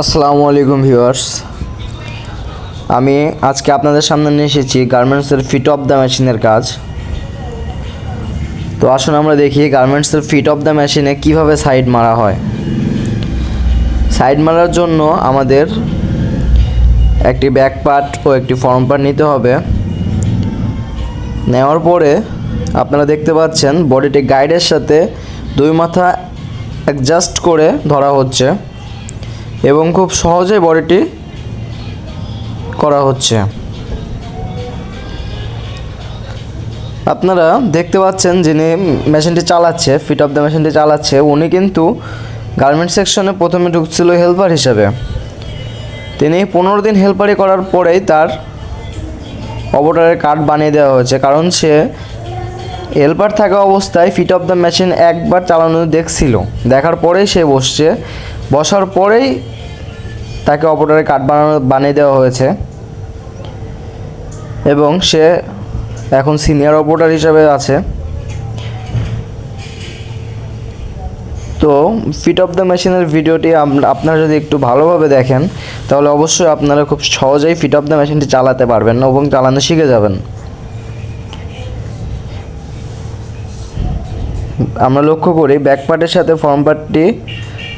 আসসালামু আলাইকুম ভিউয়ার্স। আমি আজকে আপনাদের সামনে নিয়ে এসেছি গার্মেন্টসের ফিট অফ দ্য মেশিনের কাজ। তো আসুন আমরা দেখি গার্মেন্টসের ফিট অফ দ্য মেশিনে কীভাবে সাইড মারা হয়। সাইড মারার জন্য আমাদের একটি ব্যাক পার্ট ও একটি ফর্ম পার্ট নিতে হবে। নেওয়ার পরে আপনারা দেখতে পাচ্ছেন বডিটি গাইডের সাথে দুই মাথা অ্যাডজাস্ট করে ধরা হচ্ছে। এবং খুব সহজে বডিটি করা হচ্ছে। আপনারা দেখতে পাচ্ছেন যিনি মেশিনটি চালাচ্ছে, ফিট অফ দ্য মেশিনটি চালাচ্ছে, উনি কিন্তু গার্মেন্ট সেকশনে প্রথমে ঢুকছিল হেল্পার হিসেবে। তিনি পনেরো দিন হেল্পারি করার পরেই তার অবটারের কার্ড বানিয়ে দেওয়া হয়েছে, কারণ সে হেল্পার থাকা অবস্থায় ফিট অফ দ্য মেশিন একবার চালানো দেখছিল। দেখার পরেই সে বসছে। বসার পরেই তাকে অপারেটরের কার্ড বানানো, বানিয়ে দেওয়া হয়েছে। এবং সে এখন সিনিয়র অপারেটর হিসাবে আছে। তো ফিট অফ দ্য মেশিনের ভিডিওটি আপ- আপনারা যদি একটু ভালোভাবে দেখেন, তাহলে অবশ্যই আপনারা খুব সহজেই ফিট অফ দ্য মেশিনটি চালাতে পারবেন এবং চালানো শিখে যাবেন। আমরা লক্ষ্য করি ব্যাক পার্টের সাথে ফর্ম পার্টটি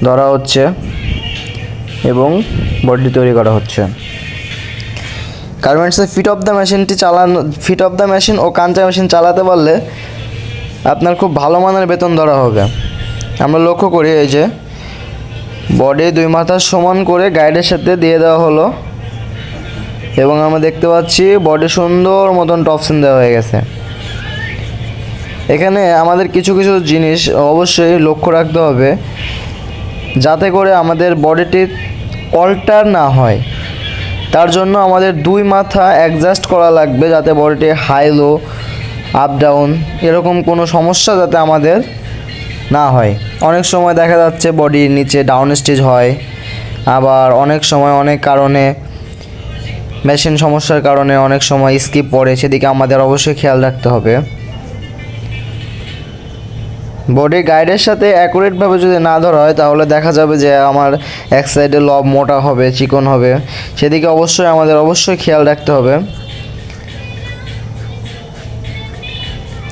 ধরা হচ্ছে। এবং বডি তৈরি করা হচ্ছে। গার্মেন্টসের ফিট অফ দ্য মেশিনটি চালানো ফিট অফ দ্য মেশিন ও কাঞ্চা মেশিন চালাতে পারলে আপনার খুব ভালো মানের বেতন ধরা হবে। আমরা লক্ষ্য করি এই যে, বডি দুই মাথার সমান করে গাইডের সাথে দিয়ে দেওয়া হলো। এবং আমরা দেখতে পাচ্ছি বডি সুন্দর মতন টপসিন দেওয়া হয়ে গেছে। এখানে আমাদের কিছু কিছু জিনিস অবশ্যই লক্ষ্য রাখতে হবে, যাতে করে আমাদের বডিটি অল্টার না হয়। তার জন্য আমাদের দুই মাথা অ্যাডজাস্ট করা লাগবে যাতে বডিটি হাই লো আপ ডাউন এরকম কোনো সমস্যা যাতে আমাদের না হয়। অনেক সময় দেখা যাচ্ছে বডির নিচে ডাউন স্টেজ হয়। আবার অনেক সময় অনেক কারণে মেশিন সমস্যার কারণে অনেক সময় স্কিপ পড়ে। সেদিকে আমাদের অবশ্যই খেয়াল রাখতে হবে। বডি গাইডের সাথে অ্যাকুরেটভাবে যদি না ধরা হয়, তাহলে দেখা যাবে যে আমার এক সাইডে লব মোটা হবে, চিকন হবে। সেদিকে অবশ্যই আমাদের অবশ্যই খেয়াল রাখতে হবে।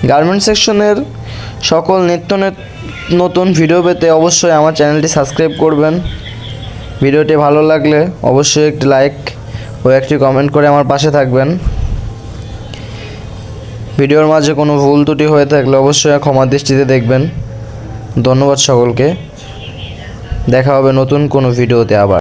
গার্মেন্ট সেকশনের সকল নিত্য নত- নতুন ভিডিও পেতে অবশ্যই আমার চ্যানেলটি সাবস্ক্রাইব করবেন। ভিডিওটি ভালো লাগলে অবশ্যই একটি লাইক ও একটি কমেন্ট করে আমার পাশে থাকবেন। ভিডিওর মাঝে কোনো ভুল ত্রুটি হয়ে থাকলে অবশ্যই ক্ষমা দৃষ্টিতে দেখবেন। ধন্যবাদ সকলকে। দেখা হবে নতুন কোনো ভিডিওতে আবার।